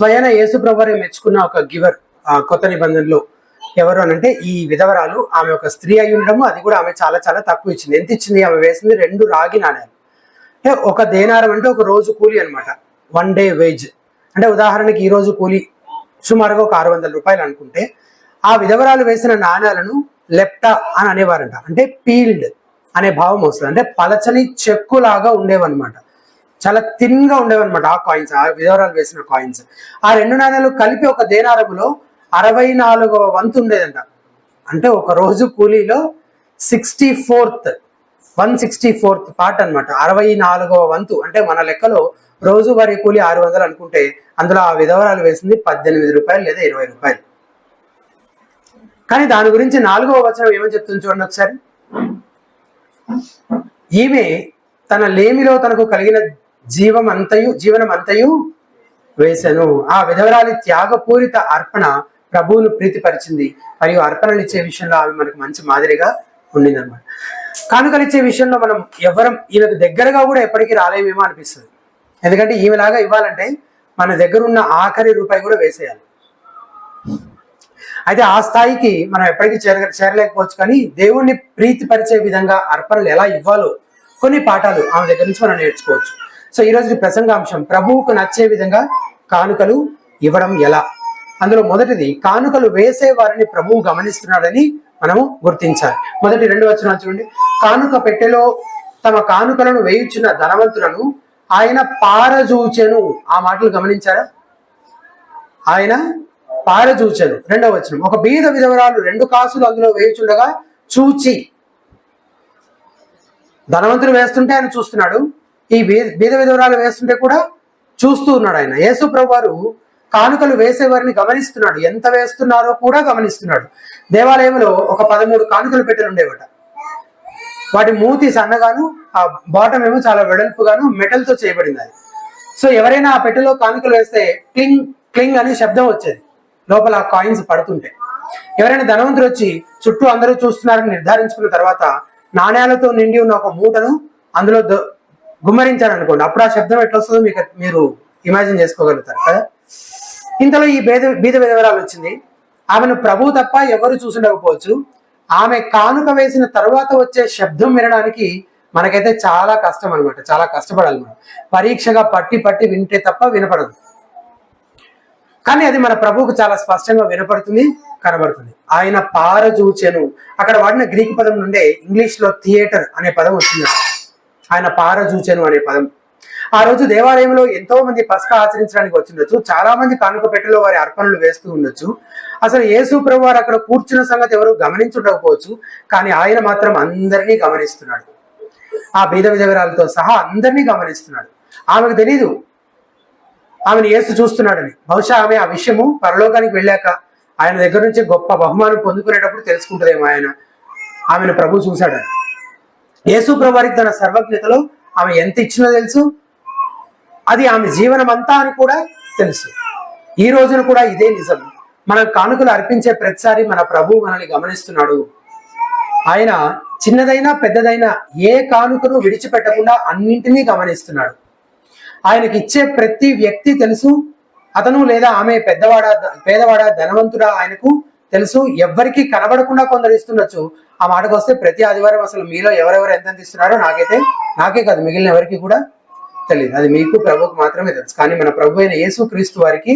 స్వయన యేసు ప్రభువారే మెచ్చుకున్న ఒక గివర్ కొత్త నిబంధనలో ఎవరు అని అంటే ఈ విధవరాలు ఆమె ఒక స్త్రీ అయి ఉండడము అది కూడా ఆమె చాలా చాలా తక్కువ ఇచ్చింది. ఎంత ఇచ్చింది? ఆమె వేసింది రెండు రాగి నాణ్యాలు అంటే ఒక దేనారం అంటే ఒక రోజు కూలి అనమాట వన్ డే వేజ్. అంటే ఉదాహరణకి ఈ రోజు కూలి సుమారుగా ఒక ఆరు వందల రూపాయలు అనుకుంటే ఆ విధవరాలు వేసిన నాణ్యాలను లెప్టా అని అనేవారంట. అంటే పీల్డ్ అనే భావం వస్తుంది. అంటే పలచని చెక్కులాగా ఉండేవన్నమాట. చాలా థిన్గా ఉండేవన్నమాట ఆ కాయిన్స్ ఆ విధవరాలు వేసిన కాయిన్స్ ఆ రెండు నాణ్యాలు కలిపి ఒక దేనారములో అరవై నాలుగవ వంతు ఉండేదంట. అంటే ఒక రోజు కూలీలో sixty fourth one sixty fourth part అనమాట అరవై నాలుగవ వంతు అంటే మన లెక్కలో రోజువారీ కూలి ఆరు వందలు అనుకుంటే అందులో ఆ విధవరాలు వేసింది పద్దెనిమిది రూపాయలు లేదా ఇరవై రూపాయలు. కానీ దాని గురించి నాలుగవ వచనం ఏమని చెప్తుంది చూడండి ఒకసారి. ఈమె తన లేమిలో తనకు కలిగిన జీవం అంతయు జీవనం అంతయు ఆ విధవరాలి త్యాగపూరిత అర్పణ ప్రభువును ప్రీతిపరిచింది. మరియు అర్పణలు ఇచ్చే విషయంలో ఆమె మనకు మంచి మాదిరిగా ఉండిందనమాట కానుకలు ఇచ్చే విషయంలో మనం ఎవరం ఈమెకు దగ్గరగా కూడా ఎప్పటికీ రాలేమేమో అనిపిస్తుంది. ఎందుకంటే ఈమెలాగా ఇవ్వాలంటే మన దగ్గర ఉన్న ఆఖరి రూపాయి కూడా వేసేయాలి. అయితే ఆ స్థాయికి మనం ఎప్పటికీ చేర చేరలేకపోవచ్చు. కానీ దేవుణ్ణి ప్రీతిపరిచే విధంగా అర్పణలు ఎలా ఇవ్వాలో కొన్ని పాఠాలు ఆమె దగ్గర నుంచి మనం నేర్చుకోవచ్చు. సో ఈ ప్రసంగాంశం ప్రభువుకు నచ్చే విధంగా కానుకలు ఇవ్వడం ఎలా? అందులో మొదటిది కానుకలు వేసే వారిని ప్రభువు గమనిస్తున్నాడని మనము గుర్తించాలి. మొదటి రెండు వచనాలు చూడండి. కానుక పెట్టెలో తమ కానుకలను వేయుచున్న ధనవంతులను ఆయన పారజూచెను. ఆ మాటలు గమనించారా? ఆయన పారజూచెను. రెండవ వచనం ఒక బీద విధవరాలు రెండు కాసులు అందులో వేయుచుండగా చూచి ధనవంతుడు వేస్తుంటే ఆయన చూస్తున్నాడు. ఈ బీద విధవరాలు వేస్తుంటే కూడా చూస్తూ ఉన్నాడు ఆయన. యేసు ప్రభువారు కానుకలు వేసేవారిని గమనిస్తున్నాడు. ఎంత వేస్తున్నారో కూడా గమనిస్తున్నాడు. దేవాలయంలో ఒక పదమూడు కానుకలు పెట్టెలు ఉండేవట. వాటి మూతి సన్నగాను ఆ బాటం ఏమో చాలా వెడల్పుగాను మెటల్తో చేయబడింది అది. సో ఎవరైనా ఆ పెట్టెలో కానుకలు వేస్తే క్లింగ్ క్లింగ్ అనే శబ్దం వచ్చేది. లోపల ఆ కాయిన్స్ పడుతుంటే. ఎవరైనా ధనవంతులు వచ్చి చుట్టూ అందరూ చూస్తున్నారని నిర్ధారించుకున్న తర్వాత నాణ్యాలతో నిండి ఉన్న ఒక మూటను అందులో గుమ్మరించారు అనుకోండి అప్పుడు ఆ శబ్దం ఎట్లా వస్తుందో మీకు మీరు ఇమాజిన్ చేసుకోగలుగుతారు కదా? ఇంతలో ఈ బేద బీద విధవరాలు వచ్చింది. ఆమెను ప్రభు తప్ప ఎవరు చూసుండకపోవచ్చు. ఆమె కానుక వేసిన తర్వాత వచ్చే శబ్దం వినడానికి మనకైతే చాలా కష్టం అనమాట చాలా కష్టపడాలి మనం. పరీక్షగా పట్టి పట్టి వింటే తప్ప వినపడదు. కానీ అది మన ప్రభువుకు చాలా స్పష్టంగా వినపడుతుంది కనబడుతుంది. ఆయన పారజూచెను. అక్కడ వాడిన గ్రీక్ పదం నుండే ఇంగ్లీష్లో థియేటర్ అనే పదం వచ్చింది ఆయన పారజూచెను అనే పదం. ఆ రోజు దేవాలయంలో ఎంతో మంది పస్కా ఆచరించడానికి వచ్చిండొచ్చు చాలా మంది కానుక పెట్టెలో వారి అర్పణలు వేస్తూ ఉండొచ్చు. అసలు యేసు ప్రభు వారు అక్కడ కూర్చున్న సంగతి ఎవరు గమనించుండకపోవచ్చు. కానీ ఆయన మాత్రం అందరినీ గమనిస్తున్నాడు. ఆ బీద విధవరాలతో సహా అందరినీ గమనిస్తున్నాడు. ఆమెకు తెలీదు. ఆమెను యేసు చూస్తున్నాడని. బహుశా ఆమె ఆ విషయము పరలోకానికి వెళ్ళాక ఆయన దగ్గర నుంచి గొప్ప బహుమానం పొందుకునేటప్పుడు తెలుసుకుంటుందేమో ఆయన. ఆమెను ప్రభు చూశాడని. యేసుప్రభువారికి తన సర్వజ్ఞతలో ఆమె ఎంత ఇచ్చినో తెలుసు. అది ఆమె జీవనం అంతా అని కూడా తెలుసు. ఈ రోజున కూడా ఇదే నిజం. మనం కానుకలు అర్పించే ప్రతిసారి మన ప్రభు మనల్ని గమనిస్తున్నాడు. ఆయన చిన్నదైనా పెద్దదైనా ఏ కానుకను విడిచిపెట్టకుండా అన్నింటినీ గమనిస్తున్నాడు. ఆయనకి ఇచ్చే ప్రతి వ్యక్తి తెలుసు. అతను లేదా ఆమె పెద్దవాడా పేదవాడా ధనవంతుడా ఆయనకు తెలుసు. ఎవ్వరికి కనబడకుండా కొందరు ఇస్తుండొచ్చు. ఆ మాటకు వస్తే ప్రతి ఆదివారం అసలు మీలో ఎవరెవరు ఎంత ఇస్తున్నారో నాకైతే నాకే కాదు మిగిలిన ఎవరికి కూడా తెలియదు. అది మీకు ప్రభువుకు మాత్రమే తెలుసు. కానీ మన ప్రభు అయిన యేసు క్రీస్తు వారికి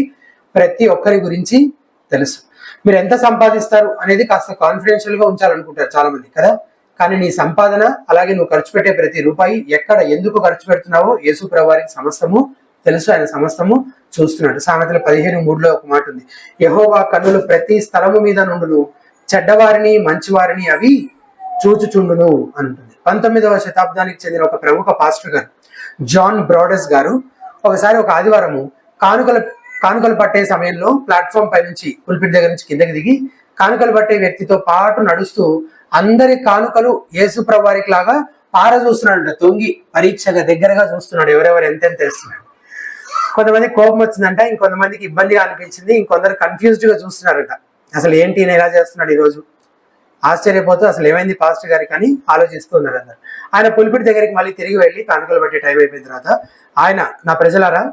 ప్రతి ఒక్కరి గురించి తెలుసు. మీరు ఎంత సంపాదిస్తారు అనేది కాస్త కాన్ఫిడెన్షియల్గా ఉంచాలనుకుంటారు చాలా మంది కదా? కానీ నీ సంపాదన అలాగే నువ్వు ఖర్చు పెట్టే ప్రతి రూపాయి ఎక్కడ ఎందుకు ఖర్చు పెడుతున్నావో యేసు ప్రభువారికి సమస్తము తెలుసు. ఆయన సమస్తము చూస్తున్నాడు. సామెతల పదిహేను మూడులో ఒక మాట ఉంది. యహోవా కన్నులు ప్రతి స్థలము మీద నుండును. చెడ్డవారిని మంచివారిని అవి చూచుచుండును అంటుంది. పంతొమ్మిదవ శతాబ్దానికి చెందిన ఒక ప్రముఖ పాస్టర్ గారు జాన్ బ్రాడస్ గారు ఒకసారి ఒక ఆదివారము కానుకల కానుకలు పట్టే సమయంలో ప్లాట్ఫామ్ పై నుంచి పుల్పిట్ దగ్గర నుంచి కిందకి దిగి కానుకలు పట్టే వ్యక్తితో పాటు నడుస్తూ అందరి కానుకలు యేసు లాగా పార చూస్తున్నాడు తొంగి పరీక్షగా దగ్గరగా చూస్తున్నాడు. ఎవరెవరు ఎంతెంత వేస్తున్నాడు. కొంతమంది కోపం వచ్చిందంట ఇంకొంతమందికి ఇబ్బందిగా అనిపించింది ఇంకొందరు కన్ఫ్యూజ్డ్గా చూస్తున్నారట. అసలు ఏంటి ఈయన ఎలా చేస్తున్నాడు ఈ రోజు ఆశ్చర్యపోతూ అసలు ఏమైంది పాస్టర్ గారికి అని ఆలోచిస్తూ ఉన్నారు అందరు. ఆయన పులిపిడి దగ్గరికి మళ్ళీ తిరిగి వెళ్ళి కానుకలు పట్టే టైం అయిపోయిన తర్వాత ఆయన నా ప్రజలారా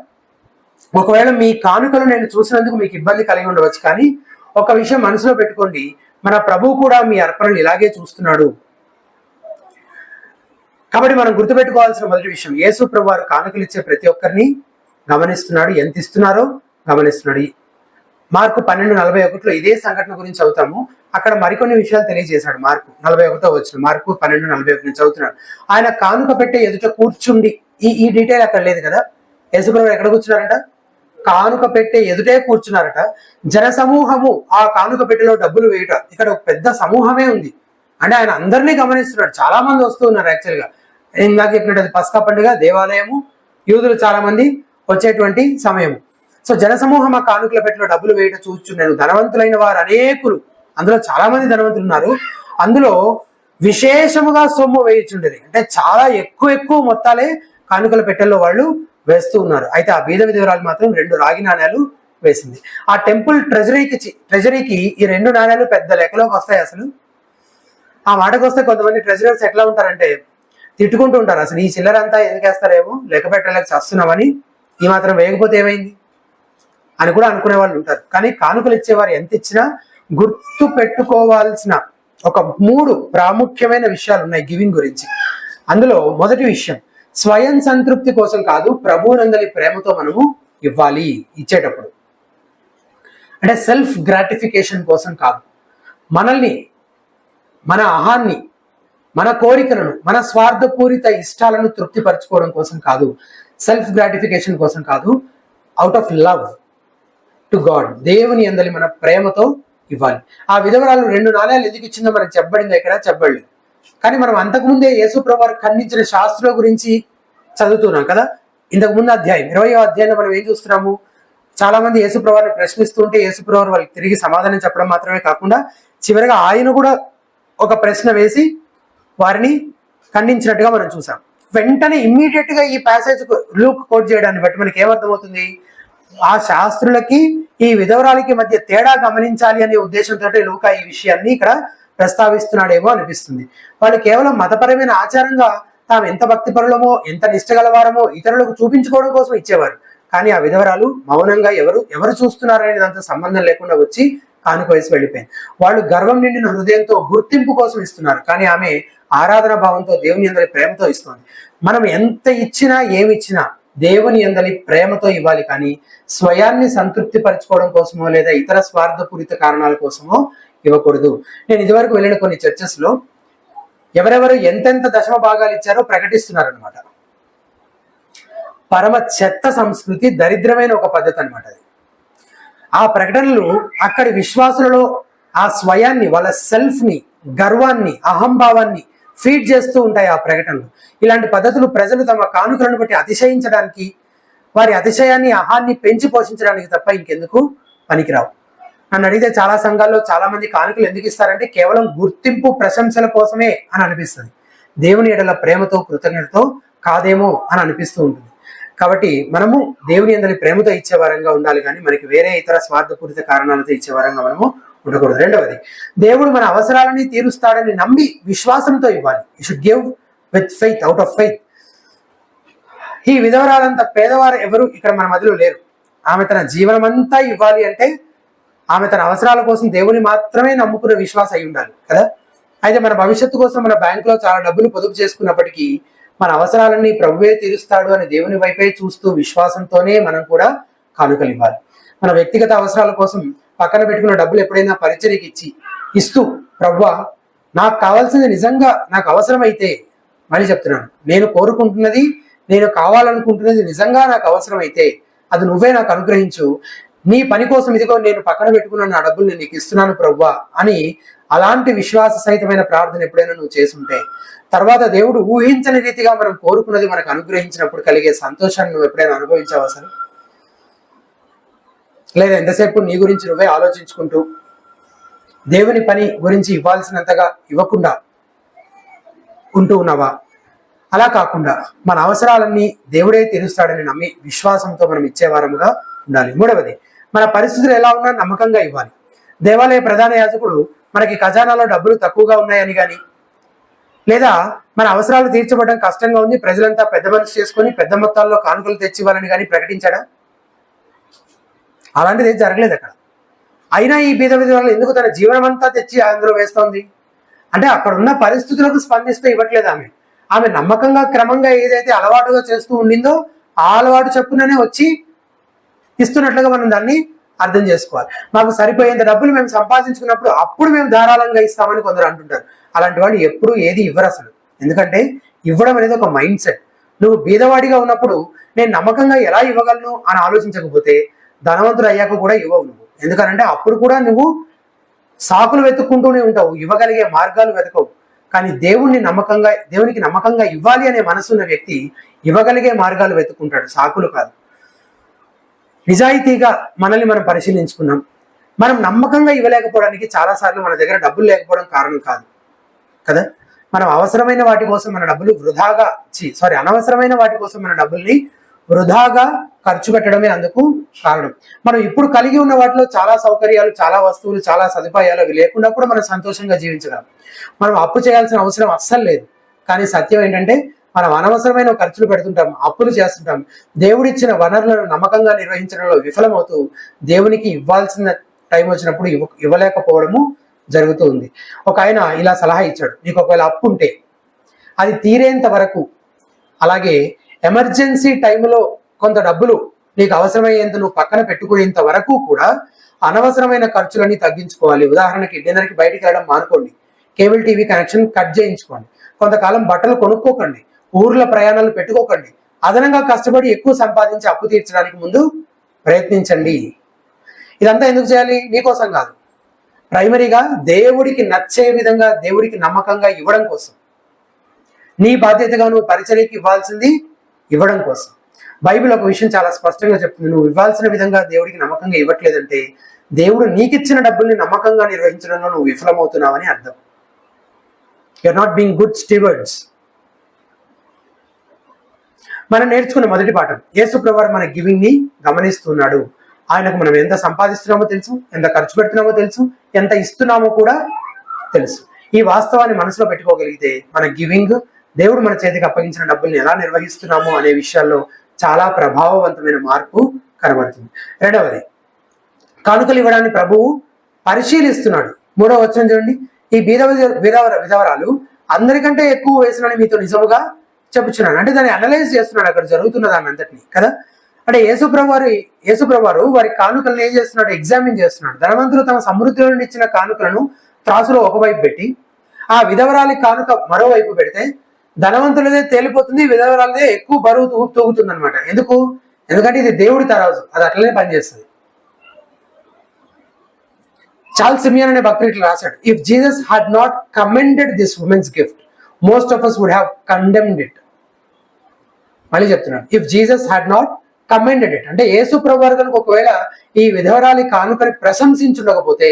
ఒకవేళ మీ కానుకలు నేను చూసినందుకు మీకు ఇబ్బంది కలిగి ఉండవచ్చు కానీ ఒక విషయం మనసులో పెట్టుకోండి. మన ప్రభువు కూడా మీ అర్పణలు ఇలాగే చూస్తున్నాడు. కాబట్టి మనం గుర్తుపెట్టుకోవాల్సిన మొదటి విషయం యేసు ప్రభు వారు కానుకలు ఇచ్చే ప్రతి ఒక్కరిని గమనిస్తున్నాడు. ఎంత ఇస్తున్నారో గమనిస్తున్నాడు. మార్కు పన్నెండు నలభై ఒకటిలో ఇదే సంఘటన గురించి చదువుతాము. అక్కడ మరికొన్ని విషయాలు తెలియజేశాడు మార్కు. నలభై ఒకటో వచ్చిన మార్కు పన్నెండు నలభై ఒకటి చదువుతున్నాడు. ఆయన కానుక పెట్టే ఎదుట కూర్చుండి ఈ ఈ డీటెయిల్ అక్కడ లేదు కదా? యశుప్రభు ఎక్కడ కూర్చున్నారట? కానుక పెట్టే ఎదుటే కూర్చున్నారట. జన సమూహము ఆ కానుక పెట్టెలో డబ్బులు వేయట. ఇక్కడ ఒక పెద్ద సమూహమే ఉంది. అంటే ఆయన అందరినీ గమనిస్తున్నాడు. చాలా మంది వస్తూ ఉన్నారు యాక్చువల్గా ఇందాక చెప్పినట్టు అది పండుగ దేవాలయము యూదులు చాలా మంది వచ్చేటువంటి సమయము. సో జనసమూహం ఆ కానుకల పెట్టిన డబ్బులు వేయట చూస్తున్నాను. ధనవంతులైన వారు అనేకులు. అందులో చాలా మంది ధనవంతులు ఉన్నారు. అందులో విశేషముగా సొమ్ము వేయించుండేది. అంటే చాలా ఎక్కువ ఎక్కువ మొత్తాలే కానుకల పెట్టెల్లో వాళ్ళు వేస్తూ ఉన్నారు. అయితే ఆ బీద విధవరాలు మాత్రం రెండు రాగి నాణ్యాలు వేసింది. ఆ టెంపుల్ ట్రెజరీకి చి- ట్రెజరీకి ఈ రెండు నాణ్యాలు పెద్ద లెక్కలోకి వస్తాయి అసలు. ఆ మాటకు వస్తే కొంతమంది ట్రెజరర్స్ ఎట్లా ఉంటారంటే తిట్టుకుంటూ ఉంటారు. అసలు ఈ చిల్లర అంతా ఎందుకేస్తారేమో లెక్క పెట్టలేక చేస్తున్నామని ఈ మాత్రం వేయకపోతే ఏమైంది? అని కూడా అనుకునే వాళ్ళు ఉంటారు. కానీ కానుకలు ఇచ్చేవారు ఎంత ఇచ్చినా గుర్తు పెట్టుకోవాల్సిన ఒక మూడు ప్రాముఖ్యమైన విషయాలు ఉన్నాయి గివింగ్ గురించి. అందులో మొదటి విషయం స్వయం సంతృప్తి కోసం కాదు ప్రభునందని ప్రేమతో మనము ఇవ్వాలి ఇచ్చేటప్పుడు. అంటే సెల్ఫ్ గ్రాటిఫికేషన్ కోసం కాదు. మనల్ని మన అహాన్ని మన కోరికలను మన స్వార్థపూరిత ఇష్టాలను తృప్తిపరచుకోవడం కోసం కాదు. సెల్ఫ్ గ్రాటిఫికేషన్ కోసం కాదు out of love. To God దేవుని అందలి మన ప్రేమతో ఇవ్వాలి. ఆ విధవరాలు రెండు నాణ్యాలు ఎందుకు ఇచ్చిందో మనకు చెప్పబడింది ఇక్కడ చెప్పబడలేదు. కానీ మనం అంతకుముందే యేసు ప్రభు ఖండించిన శాస్త్రం గురించి చదువుతున్నాం కదా? ఇంతకు ముందు అధ్యాయం ఇరవయో అధ్యాయంలో మనం ఏం చూస్తున్నాము? చాలా మంది యేసుప్రభుని ప్రశ్నిస్తుంటే యేసుప్రభు వాళ్ళకి తిరిగి సమాధానం చెప్పడం మాత్రమే కాకుండా చివరిగా ఆయన కూడా ఒక ప్రశ్న వేసి వారిని ఖండించినట్టుగా మనం చూసాం. వెంటనే ఇమ్మీడియట్గా ఈ ప్యాసేజ్ లూక్ కోట్ చేయడాన్ని బట్టి మనకి ఏమర్థమవుతుంది? ఆ శాస్త్రులకి ఈ విధవరాలకి మధ్య తేడా గమనించాలి అనే ఉద్దేశంతో లూకా ఈ విషయాన్ని ఇక్కడ ప్రస్తావిస్తున్నాడేమో అనిపిస్తుంది. వాళ్ళు కేవలం మతపరమైన ఆచారంగా తాము ఎంత భక్తిపరులమో ఎంత నిష్టగలవారమో ఇతరులకు చూపించుకోవడం కోసం ఇచ్చేవారు. కానీ ఆ విధవరాలు మౌనంగా ఎవరు ఎవరు చూస్తున్నారనే దాంతో సంబంధం లేకుండా వచ్చి కానుక వేసి వెళ్ళిపోయింది వాళ్ళు గర్వం నిండిన హృదయంతో గుర్తింపు కోసం ఇస్తున్నారు. కానీ ఆమె ఆరాధన భావంతో దేవుని అందరి ప్రేమతో ఇస్తుంది. మనం ఎంత ఇచ్చినా ఏమి ఇచ్చినా దేవుని అందని ప్రేమతో ఇవ్వాలి కానీ స్వయాన్ని సంతృప్తి పరచుకోవడం కోసమో లేదా ఇతర స్వార్థపూరిత కారణాల కోసమో ఇవ్వకూడదు. నేను ఇదివరకు వెళ్ళిన కొన్ని చర్చస్లో ఎవరెవరు ఎంతెంత దశమ భాగాలు ఇచ్చారో ప్రకటిస్తున్నారు అనమాట పరమ చెత్త సంస్కృతి దరిద్రమైన ఒక పద్ధతి అనమాట అది. ఆ ప్రకటనలు అక్కడి విశ్వాసులలో ఆ స్వయాన్ని వాళ్ళ సెల్ఫ్ని గర్వాన్ని అహంభావాన్ని ఫీడ్ చేస్తూ ఉంటాయి ఆ ప్రకటనలు. ఇలాంటి పద్ధతులు ప్రజలు తమ కానుకలను బట్టి అతిశయించడానికి వారి అతిశయాన్ని ఆహాన్ని పెంచి పోషించడానికి తప్ప ఇంకెందుకు పనికిరావు. నన్ను అడిగితే చాలా సంఘాల్లో చాలా మంది కానుకలు ఎందుకు ఇస్తారంటే కేవలం గుర్తింపు ప్రశంసల కోసమే అని అనిపిస్తుంది. దేవుని ఎడల ప్రేమతో కృతజ్ఞతతో కాదేమో అని అనిపిస్తూ ఉంటుంది. కాబట్టి మనము దేవుని అందరి ప్రేమతో ఇచ్చే వారంగా ఉండాలి కానీ మనకి వేరే ఇతర స్వార్థపూరిత కారణాలతో ఇచ్చే వారంగా మనము ఉండకూడదు. రెండవది దేవుడు మన అవసరాలని తీరుస్తాడని నమ్మి విశ్వాసంతో ఇవ్వాలి. You should give with faith out of faith ఈ విధవరాలంత పేదవారు ఎవరు ఇక్కడ మన మధ్యలో లేరు. ఆమె తన జీవనం అంతా ఇవ్వాలి అంటే ఆమె తన అవసరాల కోసం దేవుని మాత్రమే నమ్ముకునే విశ్వాసం అయి ఉండాలి కదా? అయితే మన భవిష్యత్తు కోసం మన బ్యాంకులో చాలా డబ్బులు పొదుపు చేసుకున్నప్పటికీ మన అవసరాలన్నీ ప్రభువే తీరుస్తాడు అని దేవుని వైపే చూస్తూ విశ్వాసంతోనే మనం కూడా కానుకలు ఇవ్వాలి. మన వ్యక్తిగత అవసరాల కోసం పక్కన పెట్టుకున్న డబ్బులు ఎప్పుడైనా పరిచర్యకి ఇచ్చి ఇస్తూ ప్రవ్వా నాకు కావాల్సింది నిజంగా నాకు అవసరమైతే మళ్ళీ చెప్తున్నాను. నేను కోరుకుంటున్నది నేను కావాలనుకుంటున్నది నిజంగా నాకు అవసరమైతే అది నువ్వే నాకు అనుగ్రహించు. నీ పని కోసం ఇదిగో నేను పక్కన పెట్టుకున్న నా డబ్బులు నేను నీకు ఇస్తున్నాను ప్రవ్వా అని అలాంటి విశ్వాస సహితమైన ప్రార్థన ఎప్పుడైనా నువ్వు చేసుంటే తర్వాత దేవుడు ఊహించని రీతిగా మనం కోరుకున్నది మనకు అనుగ్రహించినప్పుడు కలిగే సంతోషాన్ని నువ్వు ఎప్పుడైనా అనుభవించావు అసలు లేదా ఎంతసేపు నీ గురించి నువ్వే ఆలోచించుకుంటూ దేవుని పని గురించి ఇవ్వాల్సినంతగా ఇవ్వకుండా ఉంటూ ఉన్నావా? అలా కాకుండా మన అవసరాలన్నీ దేవుడే తీరుస్తాడని నమ్మి విశ్వాసంతో మనం ఇచ్చేవారముగా ఉండాలి. మూడవది మన పరిస్థితులు ఎలా ఉన్నా నమ్మకంగా ఇవ్వాలి. దేవాలయ ప్రధాన యాజకుడు మనకి ఖజానాలో డబ్బులు తక్కువగా ఉన్నాయని కానీ లేదా మన అవసరాలు తీర్చబడడం కష్టంగా ఉంది ప్రజలంతా పెద్ద మనసు చేసుకొని పెద్ద మొత్తాల్లో కానుకలు తెచ్చివ్వాలని కానీ ప్రకటించాడా? అలాంటిది ఏం జరగలేదు అక్కడ. అయినా ఈ బీద విధవాళ్ళు ఎందుకు తన జీవనం అంతా తెచ్చి అందులో వేస్తోంది? అంటే అక్కడ ఉన్న పరిస్థితులకు స్పందిస్తూ ఇవ్వట్లేదు ఆమె. ఆమె నమ్మకంగా క్రమంగా ఏదైతే అలవాటుగా చేస్తూ ఉండిందో ఆ అలవాటు చెప్పుననే వచ్చి ఇస్తున్నట్లుగా మనం దాన్ని అర్థం చేసుకోవాలి. మాకు సరిపోయేంత డబ్బులు మేము సంపాదించుకున్నప్పుడు అప్పుడు మేము ధారాళంగా ఇస్తామని కొందరు అంటుంటారు. అలాంటి వాళ్ళు ఎప్పుడూ ఏది ఇవ్వరు అసలు. ఎందుకంటే ఇవ్వడం అనేది ఒక మైండ్ సెట్. నువ్వు బీదవాడిగా ఉన్నప్పుడు నేను నమ్మకంగా ఎలా ఇవ్వగలను అని ఆలోచించకపోతే ధనవంతుడు అయ్యాక కూడా ఇవ్వవు నువ్వు. ఎందుకనంటే అప్పుడు కూడా నువ్వు సాకులు వెతుక్కుంటూనే ఉంటావు ఇవ్వగలిగే మార్గాలు వెతకవు. కానీ దేవుణ్ణి నమ్మకంగా దేవునికి నమ్మకంగా ఇవ్వాలి అనే మనసున్న వ్యక్తి ఇవ్వగలిగే మార్గాలు వెతుక్కుంటాడు. సాకులు కాదు. నిజాయితీగా మనల్ని మనం పరిశీలించుకున్నాం. మనం నమ్మకంగా ఇవ్వలేకపోవడానికి చాలాసార్లు మన దగ్గర డబ్బులు లేకపోవడం కారణం కాదు. కదా? మనం అవసరమైన వాటి కోసం మన డబ్బులు వృధాగా సారీ అనవసరమైన వాటి కోసం మన డబ్బుల్ని వృధాగా ఖర్చు పెట్టడమే అందుకు కారణం. మనం ఇప్పుడు కలిగి ఉన్న వాటిలో చాలా సౌకర్యాలు చాలా వస్తువులు చాలా సదుపాయాలు అవి లేకుండా కూడా మనం సంతోషంగా జీవించగలం. మనం అప్పు చేయాల్సిన అవసరం అస్సలు లేదు. కానీ సత్యం ఏంటంటే మనం అనవసరమైన ఖర్చులు పెడుతుంటాం అప్పులు చేస్తుంటాం. దేవుడిచ్చిన వనరులను నమ్మకంగా నిర్వహించడంలో విఫలమవుతూ దేవునికి ఇవ్వాల్సిన టైం వచ్చినప్పుడు ఇవ్వ ఇవ్వలేకపోవడము జరుగుతూ ఉంది. ఒక ఆయన ఇలా సలహా ఇచ్చాడు. నీకు ఒకవేళ అప్పు ఉంటే అది తీరేంత వరకు అలాగే ఎమర్జెన్సీ టైంలో కొంత డబ్బులు నీకు అవసరమయ్యేంత నువ్వు పక్కన పెట్టుకునేంత వరకు కూడా అనవసరమైన ఖర్చులన్నీ తగ్గించుకోవాలి. ఉదాహరణకి డిన్నర్కి బయటికి వెళ్ళడం మానుకోండి. కేబుల్ టీవీ కనెక్షన్ కట్ చేయించుకోండి. కొంతకాలం బట్టలు కొనుక్కోకండి. ఊర్ల ప్రయాణాలు పెట్టుకోకండి. అదనంగా కష్టపడి ఎక్కువ సంపాదించి అప్పు తీర్చడానికి ముందు ప్రయత్నించండి. ఇదంతా ఎందుకు చేయాలి? మీకోసం కాదు. ప్రైమరీగా దేవుడికి నచ్చే విధంగా దేవుడికి నమ్మకంగా ఇవ్వడం కోసం. నీ బాధ్యతగా నువ్వు పరిచర్యకి ఇవ్వాల్సింది ఇవ్వడం కోసం. బైబిల్ ఒక విషయం చాలా స్పష్టంగా చెప్తుంది. నువ్వు ఇవ్వాల్సిన విధంగా దేవుడికి నమ్మకంగా ఇవ్వట్లేదంటే దేవుడు నీకిచ్చిన డబ్బుల్ని నమ్మకంగా నిర్వహించడంలో నువ్వు విఫలమవుతున్నావని అర్థం. You are not being good stewards మనం నేర్చుకున్న మొదటి పాఠం యేసు మన గివింగ్ని గమనిస్తున్నాడు. ఆయనకు మనం ఎంత సంపాదిస్తున్నామో తెలుసు ఎంత ఖర్చు పెడుతున్నామో తెలుసు ఎంత ఇస్తున్నామో కూడా తెలుసు. ఈ వాస్తవాన్ని మనసులో పెట్టుకోగలిగితే మన గివింగ్ దేవుడు మన చేతికి అప్పగించిన డబ్బుల్ని ఎలా నిర్వహిస్తున్నాము అనే విషయాల్లో చాలా ప్రభావవంతమైన మార్పు కనబడుతుంది. రెండవది కానుకలు ఇవ్వడాన్ని ప్రభువు పరిశీలిస్తున్నాడు. మూడవ వచనం చూడండి. ఈ బీద విధవర విధవరాలు అందరికంటే ఎక్కువ వేసినని మీతో నిజముగా చెప్పుచున్నాను. అంటే దాన్ని అనలైజ్ చేస్తున్నాడు అక్కడ జరుగుతున్న దాని అంతటిని కదా? అంటే యేసుప్రభు వారు యేసుప్రభు వారు వారి కానుకలను ఏం చేస్తున్నాడు? ఎగ్జామిన్ చేస్తున్నాడు. ధనవంతులు తమ సమృద్ధిలో నుండి ఇచ్చిన కానుకలను త్రాసులో ఒకవైపు పెట్టి ఆ విధవరాలి కానుక మరోవైపు పెడితే ధనవంతులదే తేలిపోతుంది విధవరాలదే ఎక్కువ బరువు తూగుతుంది అనమాట ఎందుకు? ఎందుకంటే ఇది దేవుడి తరాజు అది అట్లనే పనిచేస్తుంది. చార్ల్స్ సిమియన్ అనే భక్తుడు ఇట్లా రాశాడు if Jesus had not commended this women's gift most of us would have condemned it మళ్ళీ చెప్తున్నాను if Jesus had not commended it అంటే యేసు ప్రభు ఒకవేళ ఈ విధవరాలి కానుకని ప్రశంసించుండకపోతే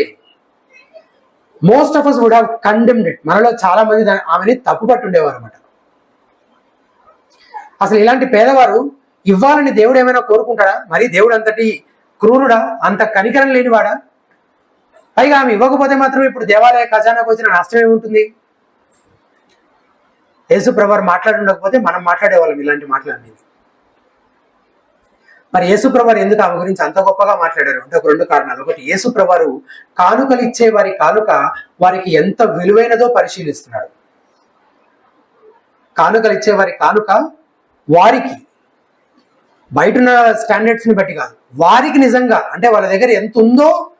most of us would have condemned it మనలో చాలా మంది ఆమెని తప్పు పట్టుండేవారు అనమాట అసలు ఇలాంటి పేదవారు ఇవ్వాలని దేవుడు ఏమైనా కోరుకుంటాడా? మరి దేవుడు అంతటి క్రూరుడా? అంత కనికరం లేనివాడా? పైగా ఆమె ఇవ్వకపోతే మాత్రం ఇప్పుడు దేవాలయ ఖజానాకు వచ్చిన నష్టం ఏముంటుంది? యేసుప్రభారు మాట్లాడుండకపోతే మనం మాట్లాడేవాళ్ళం ఇలాంటి మాటలన్నీ మరి యేసుప్రభారు ఎందుకు ఆమె గురించి అంత గొప్పగా మాట్లాడారు? అంటే ఒక రెండు కారణాలు. ఒకటి యేసుప్రభారు కానుకలు ఇచ్చే వారి కానుక వారికి ఎంత విలువైనదో పరిశీలిస్తున్నాడు. కానుకలు ఇచ్చే వారి కానుక వారికి బయట ఉన్న స్టాండర్డ్స్ని బట్టి కాదు. వారికి నిజంగా అంటే వాళ్ళ దగ్గర ఎంత ఉందో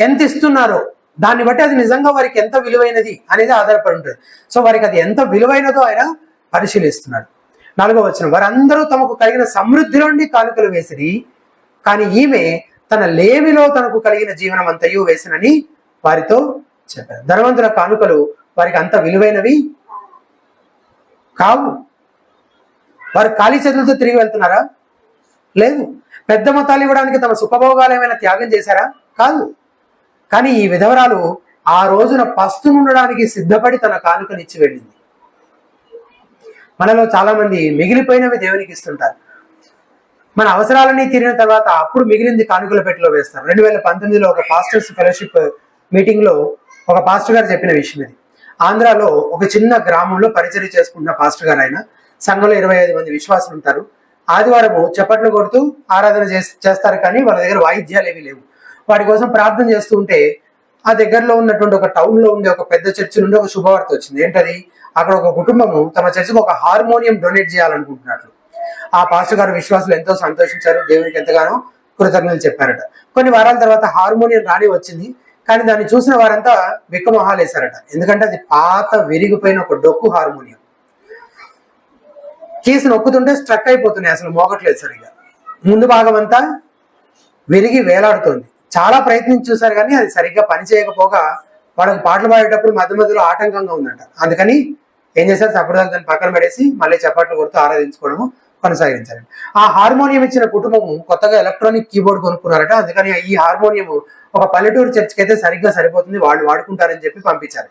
ఎంత ఇస్తున్నారో దాన్ని బట్టి అది నిజంగా వారికి ఎంత విలువైనది అనేది ఆధారపడి ఉంటుంది. సో వారికి అది ఎంత విలువైనదో ఆయన పరిశీలిస్తున్నాడు. నాలుగో వచ్చిన వారందరూ తమకు కలిగిన సమృద్ధి నుండి కానుకలు వేసిరి కానీ ఈమె తన లేమిలో తనకు కలిగిన జీవనం అంతయు వేసినని వారితో చెప్పారు. ధనవంతుల కానుకలు వారికి అంత విలువైనవి కావు. వారు ఖాళీ చేతులతో తిరిగి వెళ్తున్నారా? లేదు. పెద్ద మొత్తాలు ఇవ్వడానికి తమ సుఖభోగాలు ఏమైనా త్యాగం చేశారా? కాదు. కానీ ఈ విధవరాలు ఆ రోజున పస్తునుండడానికి సిద్ధపడి తన కానుకనిచ్చి వెళ్ళింది. మనలో చాలా మంది మిగిలిపోయినవి దేవునికి ఇస్తుంటారు. మన అవసరాలన్నీ తీరిన తర్వాత అప్పుడు మిగిలింది కానుకల పెట్టిలో వేస్తారు. రెండు వేల పంతొమ్మిదిలో ఒక పాస్టర్స్ ఫెలోషిప్ మీటింగ్లో ఒక పాస్టర్ గారు చెప్పిన విషయం ఇది. ఆంధ్రాలో ఒక చిన్న గ్రామంలో పరిచయం చేసుకుంటున్న పాస్టర్ గారు ఆయన. సంఘంలో ఇరవై ఐదు మంది విశ్వాసులు ఉంటారు. ఆదివారము చప్పట్లు కొడుతూ ఆరాధన చేస్తారు కానీ వాళ్ళ దగ్గర వాయిద్యాలు ఏమీ లేవు. వాటి కోసం ప్రార్థన చేస్తూ ఉంటే ఆ దగ్గరలో ఉన్నటువంటి ఒక టౌన్లో ఉండే ఒక పెద్ద చర్చి నుండి ఒక శుభవార్త వచ్చింది. ఏంటది? అక్కడ ఒక కుటుంబము తమ చర్చికి ఒక హార్మోనియం డొనేట్ చేయాలనుకుంటున్నట్లు ఆ పాస్టర్ గారు విశ్వాసులు ఎంతో సంతోషించారు. దేవునికి ఎంతగానో కృతజ్ఞతలు చెప్పారట. కొన్ని వారాల తర్వాత హార్మోనియం రాని వచ్చింది. కానీ దాన్ని చూసిన వారంతా విక్కమొహాలేశారట. ఎందుకంటే అది పాత విరిగిపోయిన ఒక డొక్కు హార్మోనియం. కీస్ నొక్కుతుంటే స్ట్రక్ అయిపోతున్నాయి అసలు మోగట్లేదు సరిగా. ముందు భాగం అంతా విరిగి వేలాడుతోంది. చాలా ప్రయత్నించి చూశారు కానీ అది సరిగ్గా పని చేయకపోగా వాళ్ళకి పాటలు పాడేటప్పుడు మధ్య మధ్యలో ఆటంకంగా ఉందంట. అందుకని ఏం చేశారు? సపరేట్ దాన్ని పక్కన పడేసి మళ్ళీ చప్పట్లు కొడుతూ ఆరాధించుకోవడము కొనసాగించారండి ఆ హార్మోనియం ఇచ్చిన కుటుంబము కొత్తగా ఎలక్ట్రానిక్ కీబోర్డ్ కొనుక్కున్నారట. అందుకని ఈ హార్మోనియం ఒక పల్లెటూరు చర్చికి అయితే సరిగ్గా సరిపోతుంది వాళ్ళు వాడుకుంటారని చెప్పి పంపించారు.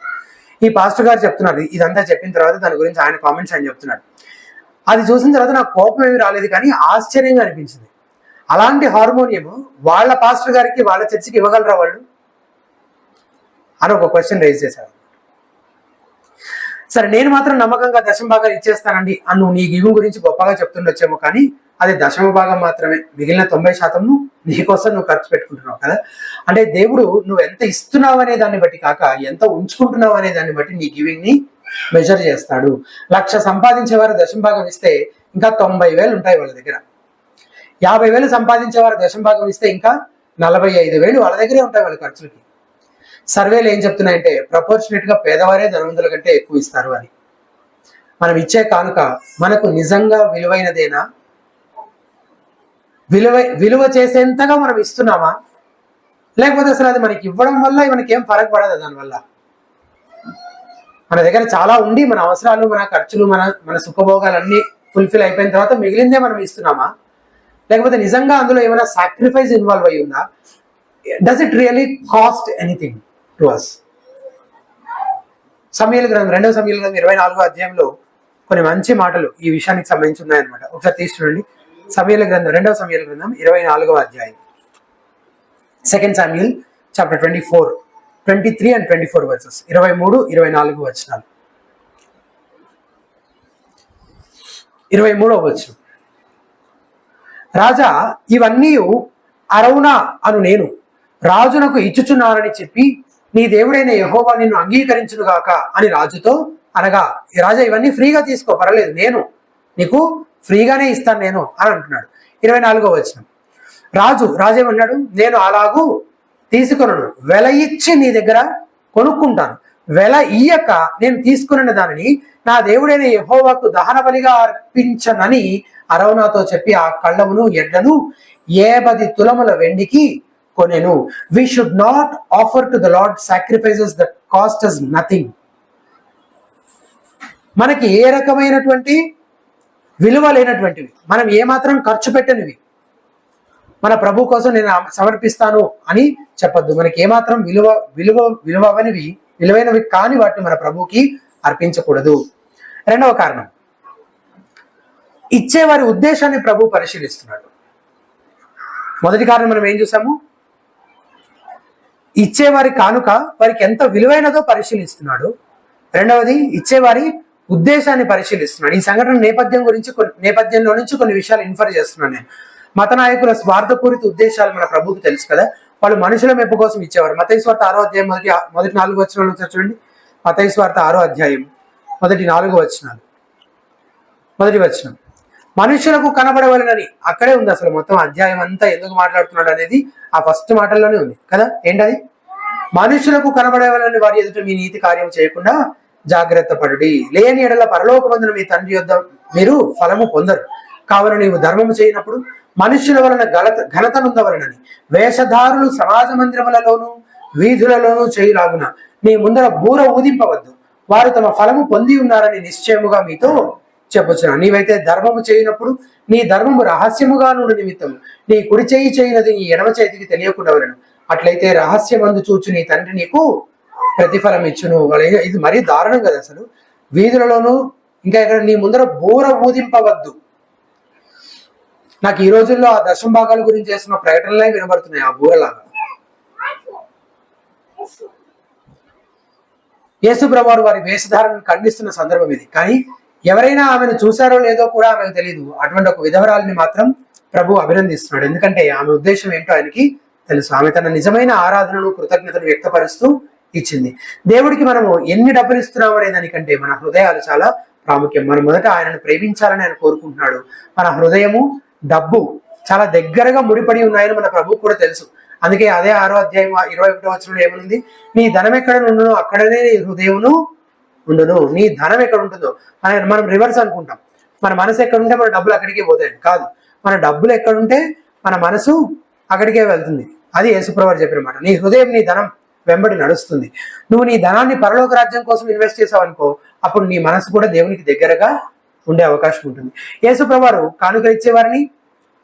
ఈ పాస్టర్ గారు చెప్తున్నారు ఇదంతా చెప్పిన తర్వాత దాని గురించి ఆయన కామెంట్స్ ఆయన చెప్తున్నాడు అది చూసిన తర్వాత నాకు కోపం ఏమి రాలేదు కానీ ఆశ్చర్యంగా అనిపించింది. అలాంటి హార్మోనియం వాళ్ళ పాస్టర్ గారికి వాళ్ళ చర్చికి ఇవ్వగలరా వాళ్ళు? అని ఒక క్వశ్చన్ రైజ్ చేశారు. సరే నేను మాత్రం నమ్మకంగా దశమ భాగాలు ఇచ్చేస్తానండి అన్ను నువ్వు నీ గివింగ్ గురించి గొప్పగా చెప్తుండొచ్చేమో కానీ అది దశమ భాగం మాత్రమే. మిగిలిన తొంభై శాతం నీకోసం నువ్వు ఖర్చు పెట్టుకుంటున్నావు కదా. అంటే దేవుడు నువ్వు ఎంత ఇస్తున్నావు అనే దాన్ని బట్టి కాక ఎంత ఉంచుకుంటున్నావు అనే దాన్ని బట్టి నీ గివింగ్ని మెజర్ చేస్తాడు. లక్ష సంపాదించేవారు దశమ భాగం ఇస్తే ఇంకా తొంభై వేలు ఉంటాయి వాళ్ళ దగ్గర. యాభై వేలు సంపాదించేవారు దశమ భాగం ఇస్తే ఇంకా నలభై ఐదు వేలు వాళ్ళ దగ్గరే ఉంటాయి వాళ్ళ ఖర్చులకి. సర్వేలు ఏం చెప్తున్నాయంటే ప్రపోర్చునేట్గా పేదవారే ధనవంతుల కంటే ఎక్కువ ఇస్తారు అని. మనం ఇచ్చే కానుక మనకు నిజంగా విలువైనదేనా? విలువ విలువ చేసేంతగా మనం ఇస్తున్నామా? లేకపోతే అసలు అది మనకి ఇవ్వడం వల్ల మనకి ఏం ఫరక్ పడదు దానివల్ల? మన దగ్గర చాలా ఉండి మన అవసరాలు మన ఖర్చులు మన మన సుఖభోగాలన్నీ ఫుల్ఫిల్ అయిపోయిన తర్వాత మిగిలిందే మనం ఇస్తున్నామా? లేకపోతే నిజంగా అందులో ఏమైనా సాక్రిఫైస్ ఇన్వాల్వ్ అయి ఉందా? Does it really cost anything to us సమయాల గ్రంథం రెండవ సమయాల గ్రంథం ఇరవై నాలుగో అధ్యాయంలో కొన్ని మంచి మాటలు ఈ విషయానికి సంబంధించి ఉన్నాయన్నమాట. ఒకసారి తీసి చూడండి. సమయాల గ్రంథం రెండవ సమయల గ్రంథం ఇరవై నాలుగవ అధ్యాయం. Second Samuel chapter twenty four twenty three and twenty four verses ఇరవై మూడు ఇరవై నాలుగు వచనాలు. ఇరవై మూడవ వచనం. రాజా ఇవన్నీ అరవునా అను నేను. రాజునకు ఇచ్చుచున్నారని చెప్పి నీ దేవుడైన యహోవా నిన్ను అంగీకరించును గాక అని రాజుతో అనగా "ఈ రాజా ఇవన్నీ ఫ్రీగా తీసుకో పర్వాలేదు నేను నీకు ఫ్రీగానే ఇస్తాను నేను అని అంటున్నాడు. ఇరవై నాలుగో వచనం. రాజు రాజు ఏమన్నాడు నేను అలాగూ తీసుకొనను వెల ఇచ్చి నీ దగ్గర కొనుక్కుంటాను. వెల ఇయ్యక నేను తీసుకున్న దానిని నా దేవుడైన యహోవాకు దహన బలిగా అర్పించనని అరవనాతో చెప్పి ఆ కళ్ళమును ఎడ్లను ఏబది తులముల వెండికి కొనెను. We should not offer to the Lord sacrifices that cost us nothing మనకి ఏ రకమైనటువంటి విలువ లేనటువంటివి మనం ఏమాత్రం ఖర్చు పెట్టనివి మన ప్రభు కోసం నేను సమర్పిస్తాను అని చెప్పొద్దు. మనకి ఏమాత్రం విలువ విలువ విలువవనివి విలువైనవి కాని వాటిని మన ప్రభుకి అర్పించకూడదు. రెండవ కారణం. ఇచ్చేవారి ఉద్దేశాన్ని ప్రభు పరిశీలిస్తున్నాడు. మొదటి కారణం మనం ఏం చూసాము? ఇచ్చేవారి కానుక వారికి ఎంత విలువైనదో పరిశీలిస్తున్నాడు. రెండవది ఇచ్చేవారి ఉద్దేశాన్ని పరిశీలిస్తున్నాడు. ఈ సంఘటన నేపథ్యం గురించి కొన్ని- నేపథ్యంలో నుంచి కొన్ని విషయాలు ఇన్ఫర్ చేస్తున్నాను నేను. మత నాయకుల స్వార్థపూరిత ఉద్దేశాలు మన ప్రభువుకి తెలుసు కదా. వాళ్ళు మనుషుల మెప్పు కోసం ఇచ్చేవారు. మతయి స్వార్థ ఆరో అధ్యాయం మొదటి మొదటి నాలుగు వచనాలు చూడండి. మతయి స్వార్థ ఆరో అధ్యాయం మొదటి నాలుగు వచనాలు. మొదటి వచనం. మనుషులకు కనబడవలనని అక్కడే ఉంది అసలు మొత్తం అధ్యాయం అంతా ఎందుకు మాట్లాడుతున్నాడు అనేది ఆ ఫస్ట్ మాటల్లోనే ఉంది కదా. ఏంటది? మనుషులకు కనబడవలని వారి ఎదుట మీ నీతి కార్యం చేయకుండా జాగ్రత్త పడుడి. లేని ఎడల పరలోకమందున మీ తండ్రి యొద్ద మీరు ఫలము పొందరు. కావున నీవు ధర్మము చేయనప్పుడు మనుష్యుల వలన ఘనత ఘనతనుందవలనని వేషధారులు సమాజ మందిరములలోను వీధులలోనూ చేయులాగున నీ ముందర బూర ఊదింపవద్దు. వారు తమ ఫలము పొంది ఉన్నారని నిశ్చయముగా మీతో చెప్పుచున్నా నీవైతే ధర్మము చేయనప్పుడు నీ ధర్మము రహస్యముగా నుండి నిమిత్తం నీ కుడి చేయి చేయనది నీ ఎడమ చేతికి తెలియకుండా వలను అట్లయితే రహస్యమందు చూచు నీ తండ్రి నీకు ప్రతిఫలం ఇచ్చును ఇది మరీ దారుణం కదా అసలు. వీధులలోనూ ఇంకా ఇక్కడ నీ ముందర బూర ఊదింపవద్దు. నాకు ఈ రోజుల్లో ఆ దశమ భాగాల గురించి చేసిన ప్రకటనలే వినబడుతున్నాయి ఆ బూరలాగా. యేసు ప్రభువారు వారి వేషధారణను ఖండిస్తున్న సందర్భం ఇది. కానీ ఎవరైనా ఆమెను చూశారో లేదో కూడా ఆమెకు తెలియదు అటువంటి ఒక విధవరాలని మాత్రం ప్రభు అభినందిస్తున్నాడు. ఎందుకంటే ఆమె ఉద్దేశం ఏంటో ఆయనకి తెలుసు. ఆమె తన నిజమైన ఆరాధనను కృతజ్ఞతను వ్యక్తపరుస్తూ ఇచ్చింది. దేవుడికి మనము ఎన్ని డబ్బులు ఇస్తున్నాం అనే దానికంటే మన హృదయాలు చాలా ప్రాముఖ్యం. మనం మొదట ఆయనను ప్రేమించాలని ఆయన కోరుకుంటున్నాడు. మన హృదయము డబ్బు చాలా దగ్గరగా ముడిపడి ఉన్నాయని మన ప్రభు కూడా తెలుసు. అందుకే అదే ఆరో అధ్యాయం ఇరవై ఒకటో వచనంలో ఏమనుంది? నీ ధనం ఎక్కడ ఉండునో అక్కడనే నీ హృదయమును ఉండును. నీ ధనం ఎక్కడ ఉంటుందో? అని మనం రివర్స్ అనుకుంటాం. మన మనసు ఎక్కడ ఉంటే మన డబ్బులు అక్కడికే పోతాయి కాదు. మన డబ్బులు ఎక్కడ ఉంటే మన మనసు అక్కడికే వెళ్తుంది. అది యేసుప్రవారు చెప్పిన మాట. నీ హృదయం నీ ధనం వెంబడి నడుస్తుంది. నువ్వు నీ ధనాన్ని పరలోక రాజ్యం కోసం ఇన్వెస్ట్ చేసావు అనుకో అప్పుడు నీ మనసు కూడా దేవునికి దగ్గరగా ఉండే అవకాశం ఉంటుంది. యేసుప్రవారు కానుక ఇచ్చేవారిని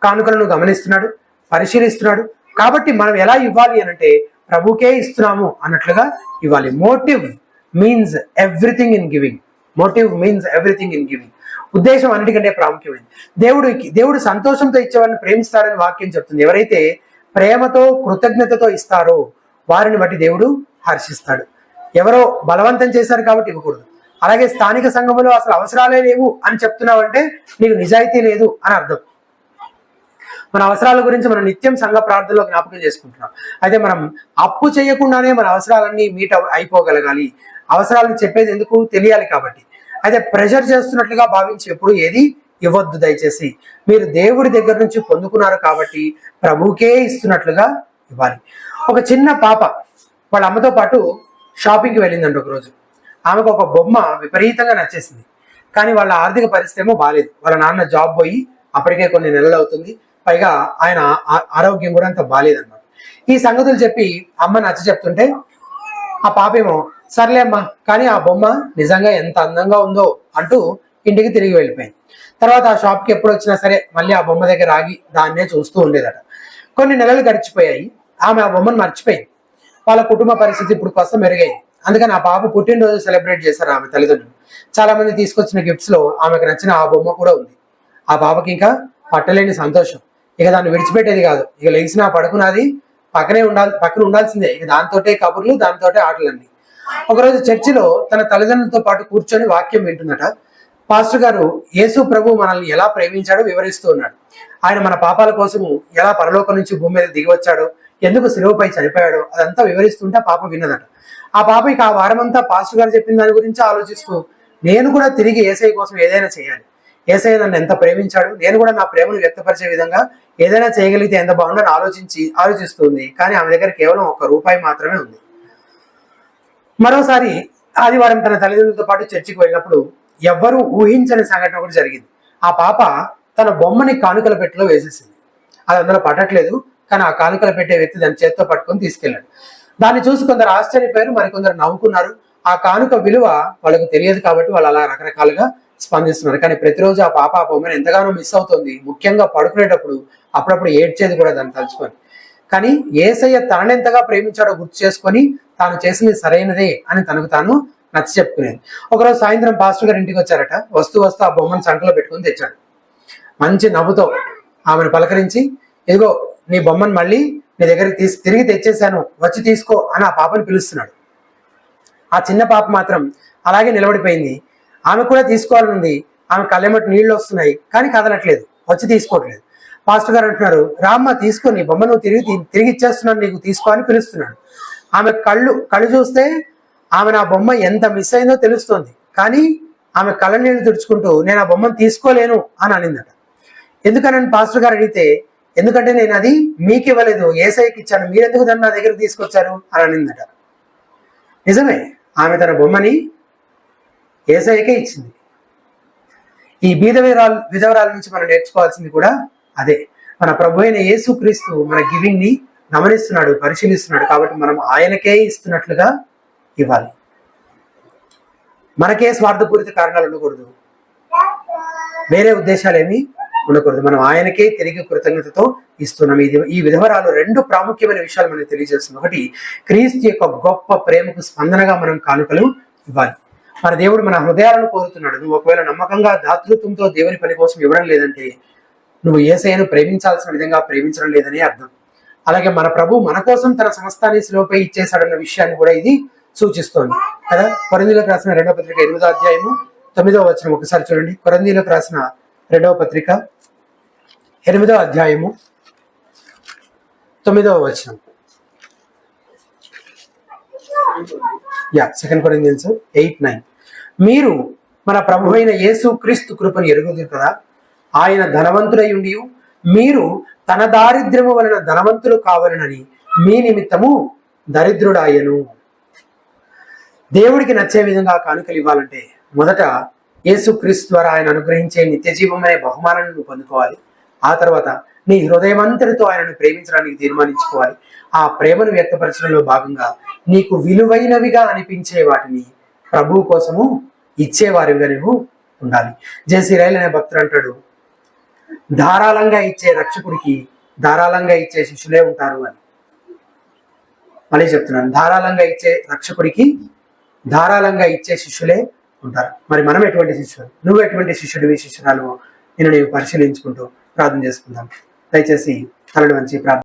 కానుకలను గమనిస్తున్నాడు పరిశీలిస్తున్నాడు. కాబట్టి మనం ఎలా ఇవ్వాలి అనంటే ప్రభుకే ఇస్తున్నాము అన్నట్లుగా ఇవ్వాలి. Motive means everything in giving motive means everything in giving ఉద్దేశం అన్నిటికంటే ప్రాముఖ్యమైనది. దేవుడికి దేవుడు సంతోషంతో ఇచ్చేవారిని ప్రేమిస్తాడని వాక్యం చెప్తుంది. ఎవరైతే ప్రేమతో కృతజ్ఞతతో ఇస్తారో వారిని బట్టి దేవుడు హర్షిస్తాడు. ఎవరో బలవంతం చేశారు కాబట్టి ఇవ్వకూడదు. అలాగే స్థానిక సంఘములో అసలు అవసరాలే లేవు అని చెప్తున్నావంటే నీకు నిజాయితీ లేదు అని అర్థం. మన అవసరాల గురించి మనం నిత్యం సంఘ ప్రార్థనలో జ్ఞాపకం చేసుకుంటున్నాం. అయితే మనం అప్పు చేయకుండానే మన అవసరాలన్నీ మీట్ అయిపోగలగాలి. అవసరాలను చెప్పేది ఎందుకు? తెలియాలి కాబట్టి. అయితే ప్రెషర్ చేస్తున్నట్లుగా భావించి ఎప్పుడు ఏది ఇవ్వద్దు దయచేసి. మీరు దేవుడి దగ్గర నుంచి పొందుకున్నారు కాబట్టి ప్రభువుకే ఇస్తున్నట్లుగా ఇవ్వాలి. ఒక చిన్న పాప వాళ్ళ అమ్మతో పాటు షాపింగ్కి వెళ్ళిందండి ఒకరోజు. ఆమెకు ఒక బొమ్మ విపరీతంగా నచ్చేసింది. కానీ వాళ్ళ ఆర్థిక పరిస్థితి ఏమో బాగాలేదు వాళ్ళ నాన్న జాబ్ పోయి అప్పటికే కొన్ని నెలలు అవుతుంది. పైగా ఆయన ఆ- ఆరోగ్యం కూడా అంత బాగాలేదన్నమాట ఈ సంగతులు చెప్పి అమ్మ నచ్చ చెప్తుంటే ఆ పాపేమో సర్లే అమ్మా కానీ ఆ బొమ్మ నిజంగా ఎంత అందంగా ఉందో అంటూ ఇంటికి తిరిగి వెళ్ళిపోయింది. తర్వాత ఆ షాప్కి ఎప్పుడు వచ్చినా సరే మళ్ళీ ఆ బొమ్మ దగ్గర ఆగి దాన్నే చూస్తూ ఉండేదట. కొన్ని నెలలు గడిచిపోయాయి. ఆమె ఆ బొమ్మను మర్చిపోయింది. వాళ్ళ కుటుంబ పరిస్థితి ఇప్పుడు కోసం మెరుగైంది. అందుకని ఆ పాప పుట్టినరోజు సెలబ్రేట్ చేశారు ఆమె తల్లిదండ్రులు. చాలా మంది తీసుకొచ్చిన గిఫ్ట్స్లో ఆమెకు నచ్చిన ఆ బొమ్మ కూడా ఉంది. ఆ పాపకి ఇంకా పట్టలేని సంతోషం. ఇక దాన్ని విడిచిపెట్టేది కాదు. ఇక లెగిసినా పడుకున్నది పక్కనే ఉండాలి పక్కన ఉండాల్సిందే. ఇక దాంతోటే కబుర్లు దాంతోటే ఆటలన్నీ. ఒకరోజు చర్చిలో తన తల్లిదండ్రులతో పాటు కూర్చొని వాక్యం వింటున్నట. పాస్టర్ గారు యేసు ప్రభు మనల్ని ఎలా ప్రేమించాడో వివరిస్తూ ఉన్నాడు. ఆయన మన పాపాల కోసము ఎలా పరలోకం నుంచి భూమి మీద దిగి వచ్చాడో ఎందుకు సెలవుపై చనిపోయాడో అదంతా వివరిస్తుంటే ఆ పాప విన్నదట. ఆ పాప ఇక ఆ వారమంతా పాస్టర్ గారు చెప్పిన దాని గురించి ఆలోచిస్తూ నేను కూడా తిరిగి ఏసఐ కోసం ఏదైనా చేయాలి. ఏసఐ నన్ను ఎంత ప్రేమించాడు నేను కూడా నా ప్రేమను వ్యక్తపరిచే విధంగా ఏదైనా చేయగలిగితే ఎంత బాగుండని ఆలోచించి ఆలోచిస్తుంది. కానీ ఆమె దగ్గర కేవలం ఒక్క రూపాయి మాత్రమే ఉంది. మరోసారి ఆదివారం తన తల్లిదండ్రులతో పాటు చర్చికి వెళ్ళినప్పుడు ఎవ్వరూ ఊహించని సంఘటన ఒకటి జరిగింది. ఆ పాప తన బొమ్మని కానుకల పెట్టెలో వేసేసింది. అది అందులో పట్టట్లేదు కానీ ఆ కానుకలు పెట్టే వ్యక్తి దాని చేత్తో పట్టుకొని తీసుకెళ్ళాడు. దాన్ని చూసి కొందరు ఆశ్చర్యపోయారు మరికొందరు నవ్వుకున్నారు. ఆ కానుక విలువ వాళ్ళకు తెలియదు కాబట్టి వాళ్ళు అలా రకరకాలుగా స్పందిస్తున్నారు. కానీ ప్రతిరోజు ఆ పాప ఆ బొమ్మను ఎంతగానో మిస్ అవుతుంది. ముఖ్యంగా పడుకునేటప్పుడు అప్పుడప్పుడు ఏడ్చేది కూడా దాన్ని తలుచుకొని. కానీ ఏసయ్య తననెంతగా ప్రేమించాడో గుర్తు చేసుకొని తాను చేసింది సరైనదే అని తనకు తాను నచ్చ చెప్పుకునేది. ఒకరోజు సాయంత్రం పాస్టర్ గారు ఇంటికి వచ్చారట. వస్తూ వస్తూ ఆ బొమ్మను సంకలో పెట్టుకొని తెచ్చాడు. మంచి నవ్వుతో ఆమెను పలకరించి ఇదిగో నీ బొమ్మను మళ్ళీ నీ దగ్గరికి తీసి తిరిగి తెచ్చేశాను వచ్చి తీసుకో అని ఆ పాపని పిలుస్తున్నాడు. ఆ చిన్న పాప మాత్రం అలాగే నిలబడిపోయింది. ఆమె కూడా తీసుకోవాలని ఉంది. ఆమె కళ్ళెమటి నీళ్ళు వస్తున్నాయి కానీ కదలట్లేదు వచ్చి తీసుకోవట్లేదు. పాస్టర్ గారు అంటున్నారు రామ్మ తీసుకో నీ బొమ్మ నువ్వు తిరిగి తిరిగి ఇచ్చేస్తున్నాను నీకు తీసుకో అని పిలుస్తున్నాడు. ఆమె కళ్ళు కళ్ళు చూస్తే ఆమె నా బొమ్మ ఎంత మిస్ అయిందో తెలుస్తోంది. కానీ ఆమె కళ్ళ నీళ్ళు తుడుచుకుంటూ నేను ఆ బొమ్మను తీసుకోలేను అని అనిందట. ఎందుకనని పాస్టర్ గారు అడిగితే ఎందుకంటే నేను అది మీకు ఇవ్వలేదు ఏసైకి ఇచ్చాను మీరెందుకు దాన్ని నా దగ్గరికి తీసుకొచ్చారు అని అనిందట. నిజమే ఆమె తన బొమ్మని ఏసైకే ఇచ్చింది. ఈ బీద విధవరాలు విధవరాల నుంచి మనం నేర్చుకోవాల్సింది కూడా అదే. మన ప్రభు అయిన యేసుక్రీస్తు మన గివింగ్ని గమనిస్తున్నాడు పరిశీలిస్తున్నాడు కాబట్టి మనం ఆయనకే ఇస్తున్నట్లుగా ఇవ్వాలి. మనకే స్వార్థపూరిత కారణాలు ఉండకూడదు. వేరే ఉద్దేశాలు ఏమి ఉండకూడదు. మనం ఆయనకే తిరిగి కృతజ్ఞతతో ఇస్తున్నాం. ఇది ఈ విధవరాలు రెండు ప్రాముఖ్యమైన విషయాలు మనకు తెలియజేస్తుంది. ఒకటి క్రీస్తు యొక్క గొప్ప ప్రేమకు స్పందనగా మనం కానుకలు ఇవ్వాలి. మన దేవుడు మన హృదయాలను కోరుతున్నాడు. నువ్వు ఒకవేళ నమ్మకంగా దాతృత్వంతో దేవుని పని కోసం ఇవ్వడం లేదంటే నువ్వు ఏసైను ప్రేమించాల్సిన విధంగా ప్రేమించడం లేదని అర్థం. అలాగే మన ప్రభు మన కోసం తన సమస్తాన్ని శిలువపై ఇచ్చేశాడన్న విషయాన్ని కూడా ఇది సూచిస్తోంది. కదా? కొరిందులకు రాసిన రెండో పత్రిక ఎనిమిదో అధ్యాయము తొమ్మిదవ వచనం. ఒకసారి చూడండి. కొరందీలకు రాసిన రెండవ పత్రిక ఎనిమిదో అధ్యాయము తొమ్మిదవ వచనం. Yeah second Corinthians eight nine మీరు మన ప్రభు అయిన యేసు క్రీస్తు కృపను ఎరుగుదురు కదా? ఆయన ధనవంతుడై ఉండి మీరు తన దారిద్ర్యము వలన ధనవంతులు కావాలనని మీ నిమిత్తము దరిద్రుడాయను. దేవుడికి నచ్చే విధంగా కానుకలు ఇవ్వాలంటే మొదట యేసు క్రీస్తు ద్వారా ఆయన అనుగ్రహించే నిత్యజీవం అనే బహుమానాన్ని నువ్వు పొందుకోవాలి. ఆ తర్వాత నీ హృదయమంతటితో ఆయనను ప్రేమించడానికి తీర్మానించుకోవాలి. ఆ ప్రేమను వ్యక్తపరచడంలో భాగంగా నీకు విలువైనవిగా అనిపించే వాటిని ప్రభువు కోసము ఇచ్చేవారిగా నువ్వు ఉండాలి. జేసీ రైల్ అనే భక్తుడు అంటాడు ధారాళంగా ఇచ్చే రక్షకుడికి ధారాళంగా ఇచ్చే శిష్యులే ఉంటారు అని. మళ్ళీ చెప్తున్నాను ధారాళంగా ఇచ్చే రక్షకుడికి ధారాళంగా ఇచ్చే శిష్యులే ఉంటారు. మరి మనం ఎటువంటి శిష్యులు? నువ్వు ఎటువంటి శిష్యుడివి శిష్యురాలు? నేను నీవు పరిశీలించుకుంటూ ప్రార్థన చేసుకుందాం. దయచేసి తలని వంచి ప్రార్థన